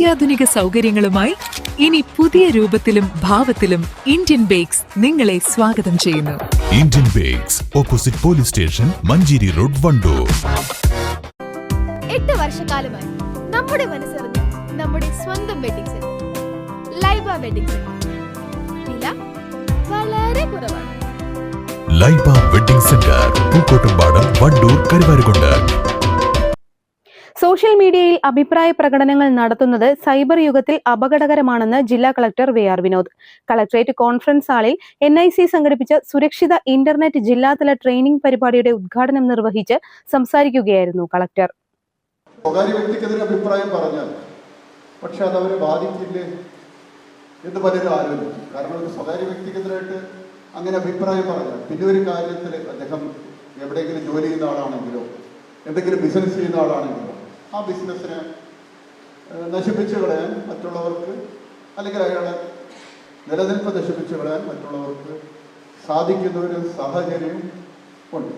അത്യാധുനിക സൗകര്യങ്ങളുമായി ഇനി പുതിയ രൂപത്തിലും ഭാവത്തിലും ഇന്ത്യൻ ബേക്സ് നിങ്ങളെ സ്വാഗതം ചെയ്യുന്നു. Indian bakes opposite police station Manjeri road Wandoor. എട്ട് വർഷക്കാലമായി നമ്മുടെ മനസ്സറിഞ്ഞ് നമ്മുടെ സ്വന്തം wedding centre Laiba wedding centre വില വളരെ കുറവാണ്. Laiba wedding centre Pookkottumpadam Wandoor Karuvarakundu. Social മീഡിയയിൽ അഭിപ്രായ പ്രകടനങ്ങൾ നടത്തുന്നത് സൈബർ യുഗത്തിൽ അപകടകരമാണെന്ന് ജില്ലാ collector V R Vinod. Collectorate conference ഹാളിൽ എൻ ഐ സി സംഘടിപ്പിച്ച സുരക്ഷിത ഇന്റർനെറ്റ് ജില്ലാതല ട്രെയിനിംഗ് പരിപാടിയുടെ ഉദ്ഘാടനം നിർവഹിച്ച് സംസാരിക്കുകയായിരുന്നു കളക്ടർ. അങ്ങനെ അഭിപ്രായം പറഞ്ഞാൽ പിന്നെ ഒരു കാര്യത്തിൽ അദ്ദേഹം എവിടെയെങ്കിലും ജോലി ചെയ്യുന്ന ആളാണെങ്കിലോ എന്തെങ്കിലും ബിസിനസ് ചെയ്യുന്ന ആളാണെങ്കിലോ ആ ബിസിനസ്സിനെ നശിപ്പിച്ചു കളയാൻ മറ്റുള്ളവർക്ക് അല്ലെങ്കിൽ അയാളെ നിലനിൽപ്പ് നശിപ്പിച്ചു കളയാൻ മറ്റുള്ളവർക്ക് സാധിക്കുന്ന ഒരു സാഹചര്യം ഉണ്ട്.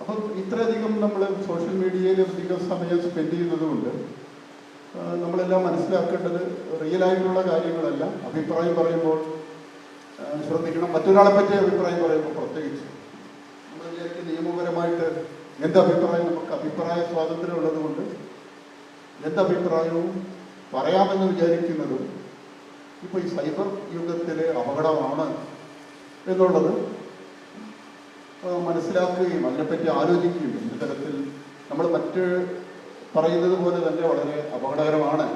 അപ്പം ഇത്രയധികം നമ്മൾ സോഷ്യൽ മീഡിയയിൽ അധികം സമയം സ്പെൻഡ് ചെയ്യുന്നതുകൊണ്ട് നമ്മളെല്ലാം മനസ്സിലാക്കേണ്ടത് റിയൽ ആയിട്ടുള്ള കാര്യങ്ങളല്ല. അഭിപ്രായം പറയുമ്പോൾ ശ്രദ്ധിക്കണം. മറ്റൊരാളെ പറ്റി അഭിപ്രായം പറയുമ്പോൾ പ്രത്യേകിച്ച്. നമ്മൾ നിയമപരമായിട്ട് എന്ത് അഭിപ്രായം നമുക്ക് അഭിപ്രായ സ്വാതന്ത്ര്യം ഉള്ളതുകൊണ്ട് എന്ത് അഭിപ്രായവും പറയാമെന്ന് വിചാരിക്കുന്നതും ഇപ്പോൾ ഈ സൈബർ യുഗത്തിലെ അപകടമാണ് എന്നുള്ളത് മനസ്സിലാക്കുകയും അതിനെപ്പറ്റി ആലോചിക്കുകയും ഇത്തരത്തിൽ നമ്മൾ മറ്റ് പറയുന്നത് പോലെ തന്നെ വളരെ അപകടകരമാണ്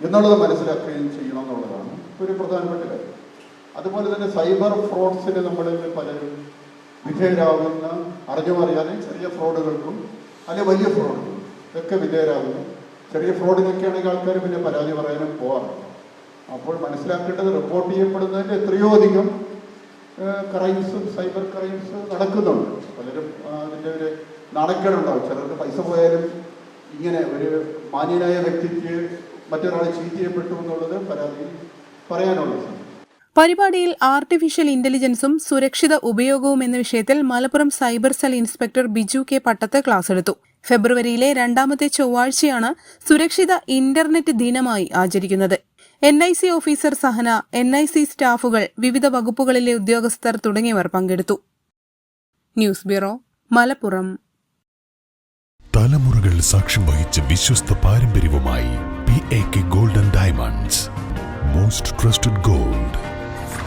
എന്നുള്ളത് മനസ്സിലാക്കുകയും ചെയ്യണം എന്നുള്ളതാണ് ഒരു പ്രധാനപ്പെട്ട കാര്യം. അതുപോലെ തന്നെ സൈബർ ഫ്രോഡ്സിന് നമ്മളിൽ പലരും വിധേയരാകുന്ന അറിഞ്ഞുമറിയാതെ ചെറിയ ഫ്രോഡുകൾക്കും അല്ലെങ്കിൽ വലിയ ഫ്രോഡുകൾക്കും ഒക്കെ വിധേയരാകുന്നു. ചെറിയ ഫ്രോഡിനൊക്കെയാണെങ്കിൽ ആൾക്കാർ പിന്നെ പരാതി പറയാനും പോകാറുണ്ട് അപ്പോൾ മനസ്സിലാക്കേണ്ടത് റിപ്പോർട്ട് ചെയ്യപ്പെടുന്നതിന്റെ എത്രയോ അധികം ക്രൈംസ് സൈബർ ക്രൈംസ് നടക്കുന്നുണ്ട്. പലരും അതിന്റെ ഒരു നാണക്കേടുണ്ടാവും. ചിലർക്ക് പൈസ പോയാലും ഇങ്ങനെ ഒരു മാന്യനായ വ്യക്തിക്ക് മറ്റൊരാളെ ചീറ്റ് ചെയ്യപ്പെട്ടു എന്നുള്ളത് പരാതി പറയാനുള്ളത്. പരിപാടിയിൽ ആർട്ടിഫിഷ്യൽ ഇന്റലിജൻസും സുരക്ഷിത ഉപയോഗവും എന്ന വിഷയത്തിൽ Malappuram cyber cell inspector Biju K Pattath class എടുത്തു. ഫെബ്രുവരിയിലെ രണ്ടാമത്തെ ചൊവ്വാഴ്ചയാണ് സുരക്ഷിത ഇന്റർനെറ്റ് ദിനമായി ആചരിക്കുന്നത്. N I C officer Sahana N I C സ്റ്റാഫുകൾ വിവിധ വകുപ്പുകളിലെ ഉദ്യോഗസ്ഥർ തുടങ്ങിയവർ പങ്കെടുത്തു. News bureau Malappuram. തലമുറകൾ സാക്ഷ്യം വഹിച്ച വിശ്വസ്ത പാരമ്പര്യവുമായി P A K golden diamonds. Most trusted gold.